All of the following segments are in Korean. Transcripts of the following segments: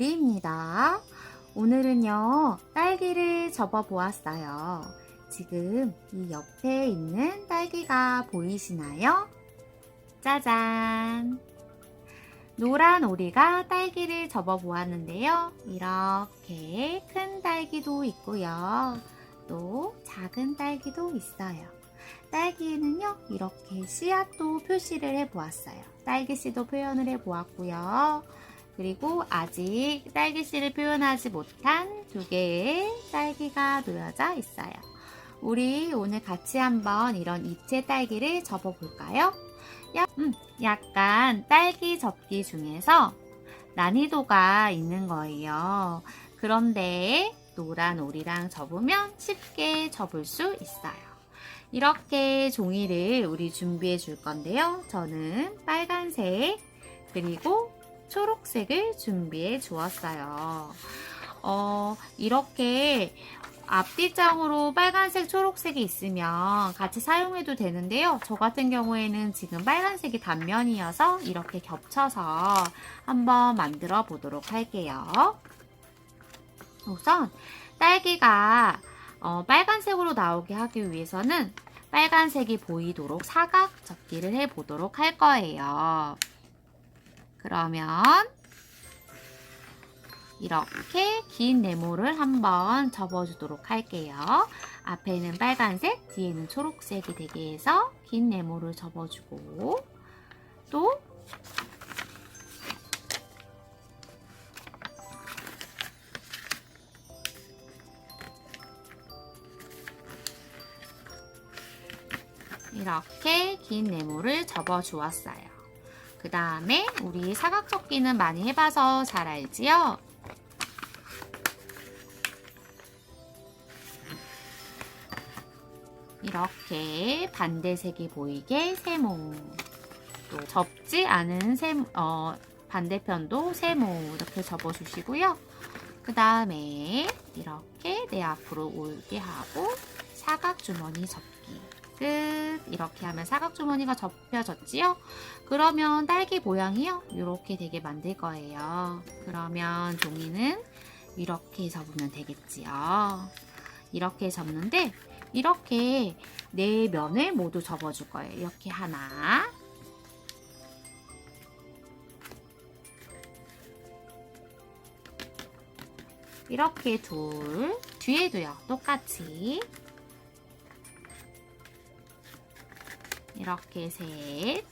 오리입니다. 오늘은요, 딸기를 접어 보았어요. 지금 이 옆에 있는 딸기가 보이시나요? 짜잔! 노란 오리가 딸기를 접어 보았는데요. 이렇게 큰 딸기도 있고요. 또 작은 딸기도 있어요. 딸기에는요, 이렇게 씨앗도 표시를 해 보았어요. 딸기씨도 표현을 해 보았고요. 그리고 아직 딸기씨를 표현하지 못한 두 개의 딸기가 놓여져 있어요. 우리 오늘 같이 한번 이런 입체 딸기를 접어 볼까요? 야, 음, 약간 딸기 접기 중에서 난이도가 있는 거예요. 그런데 노란 오리랑 접으면 쉽게 접을 수 있어요. 이렇게 종이를 우리 준비해 줄 건데요. 저는 빨간색 그리고 초록색을 준비해 주었어요. 어, 이렇게 앞뒤장으로 빨간색, 초록색이 있으면 같이 사용해도 되는데요. 저 같은 경우에는 지금 빨간색이 단면이어서 이렇게 겹쳐서 한번 만들어 보도록 할게요. 우선 딸기가 어, 빨간색으로 나오게 하기 위해서는 빨간색이 보이도록 사각 접기를 해 보도록 할 거예요. 그러면 이렇게 긴 네모를 한번 접어주도록 할게요. 앞에는 빨간색, 뒤에는 초록색이 되게 해서 긴 네모를 접어주고 또 이렇게 긴 네모를 접어 주었어요. 그 다음에 우리 사각접기는 많이 해봐서 잘 알지요? 이렇게 반대색이 보이게 세모 또 접지 않은 세모 어, 반대편도 세모 이렇게 접어주시고요. 그 다음에 이렇게 내 앞으로 올게 하고 사각 주머니 접기 끝 이렇게 하면 사각 주머니가 접혀졌지요? 그러면 딸기 모양이요 이렇게 되게 만들 거예요. 그러면 종이는 이렇게 접으면 되겠지요. 이렇게 접는데 이렇게 네 면을 모두 접어줄 거예요. 이렇게 하나 이렇게 둘 뒤에도요 똑같이 이렇게 셋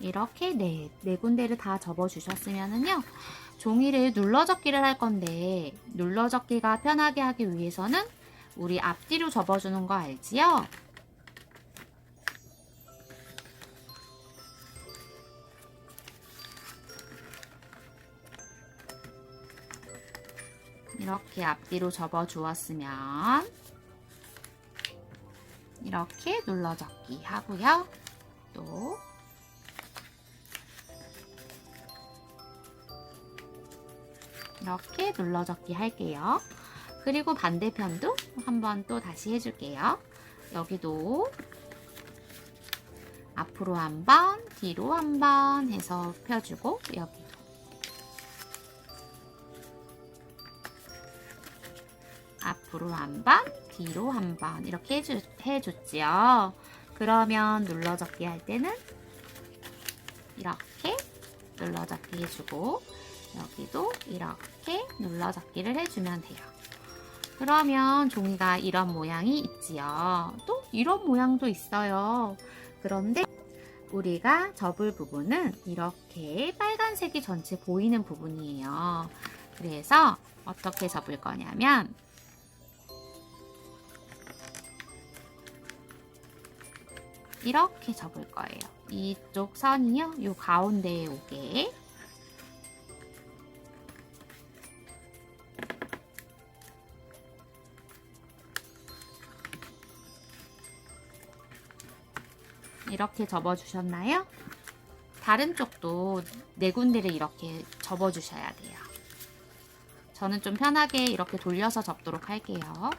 이렇게 네, 네 군데를 다 접어주셨으면은요 종이를 눌러접기를 할 건데 눌러접기가 편하게 하기 위해서는 우리 앞뒤로 접어주는 거 알지요? 이렇게 앞뒤로 접어 주었으면 이렇게 눌러접기 하고요. 또 이렇게 눌러접기 할게요. 그리고 반대편도 한번 또 다시 해줄게요. 여기도 앞으로 한 번, 뒤로 한번 해서 펴주고 여기 도 앞으로 한 번, 뒤로 한 번 이렇게 해주, 해줬지요. 그러면 눌러접기 할 때는 이렇게 눌러접기 해주고 여기도 이렇게 눌러잡기를 해주면 돼요. 그러면 종이가 이런 모양이 있지요. 또 이런 모양도 있어요. 그런데 우리가 접을 부분은 이렇게 빨간색이 전체 보이는 부분이에요. 그래서 어떻게 접을 거냐면 이렇게 접을 거예요. 이쪽 선이요. 요 가운데에 오게 이렇게 접어주셨나요? 다른 쪽도 네 군데를 이렇게 접어주셔야 돼요. 저는 좀 편하게 이렇게 돌려서 접도록 할게요.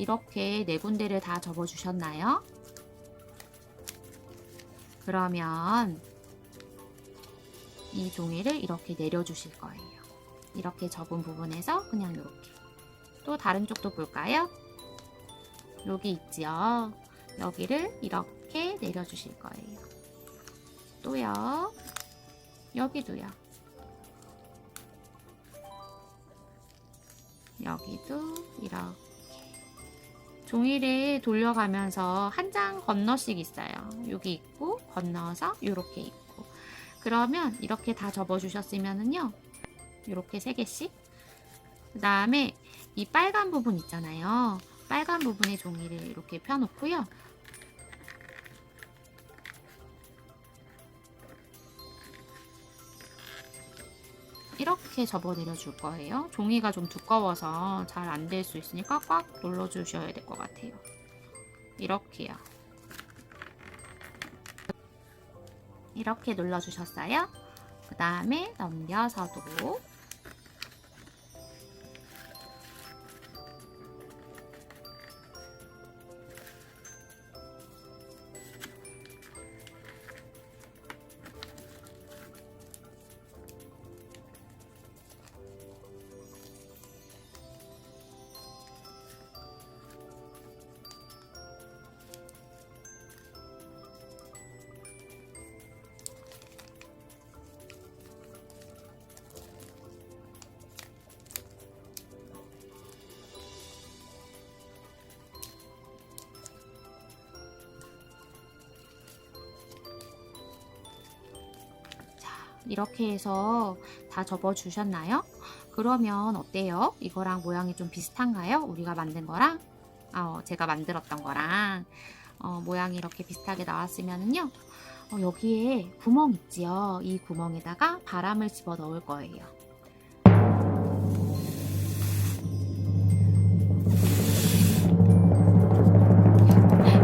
이렇게 네 군데를 다 접어주셨나요? 그러면 이 종이를 이렇게 내려주실 거예요. 이렇게 접은 부분에서 그냥 이렇게. 또 다른 쪽도 볼까요? 여기 있지요. 여기를 이렇게 내려주실 거예요. 또요. 여기도요. 여기도 이렇게. 종이를 돌려가면서 한 장 건너씩 있어요. 여기 있고 건너서 이렇게 있고. 그러면 이렇게 다 접어주셨으면은요. 이렇게 세 개씩. 그 다음에 이 빨간 부분 있잖아요. 빨간 부분에 종이를 이렇게 펴놓고요. 이렇게 접어 내려줄 거예요. 종이가 좀 두꺼워서 잘 안 될 수 있으니까 꽉 눌러 주셔야 될 것 같아요. 이렇게요. 이렇게 눌러 주셨어요. 그 다음에 넘겨서도 이렇게 해서 다 접어 주셨나요? 그러면 어때요? 이거랑 모양이 좀 비슷한가요? 우리가 만든 거랑 아, 어, 제가 만들었던 거랑 어, 모양이 이렇게 비슷하게 나왔으면은요 어, 여기에 구멍 있지요 이 구멍에다가 바람을 집어 넣을 거예요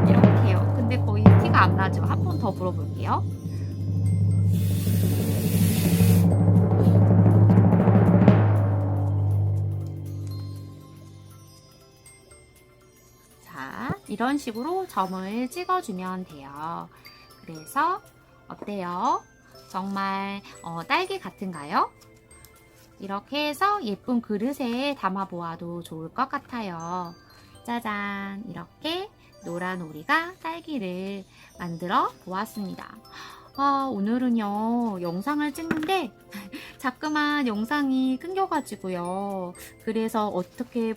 이렇게요 근데 거의 티가 안 나죠 한 번 더 불어볼게요 자, 이런 식으로 점을 찍어주면 돼요. 그래서 어때요? 정말 어, 딸기 같은가요? 이렇게 해서 예쁜 그릇에 담아 보아도 좋을 것 같아요. 짜잔! 이렇게 노란 오리가 딸기를 만들어 보았습니다. 아, 오늘은요, 영상을 찍는데 자꾸만 영상이 끊겨가지고요. 그래서 어떻게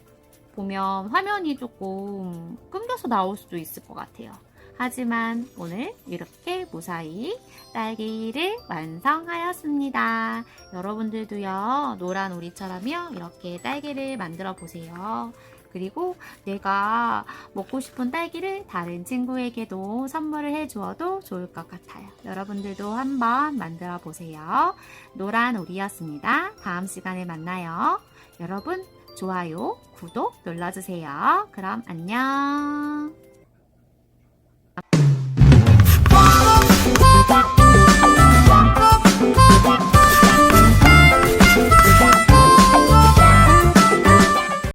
보면 화면이 조금 끊겨서 나올 수도 있을 것 같아요. 하지만 오늘 이렇게 무사히 딸기를 완성하였습니다. 여러분들도요, 노란 오리처럼요, 이렇게 딸기를 만들어 보세요. 그리고 내가 먹고 싶은 딸기를 다른 친구에게도 선물을 해 주어도 좋을 것 같아요. 여러분들도 한번 만들어 보세요. 노란 오리였습니다. 다음 시간에 만나요. 여러분, 좋아요, 구독 눌러주세요. 그럼 안녕.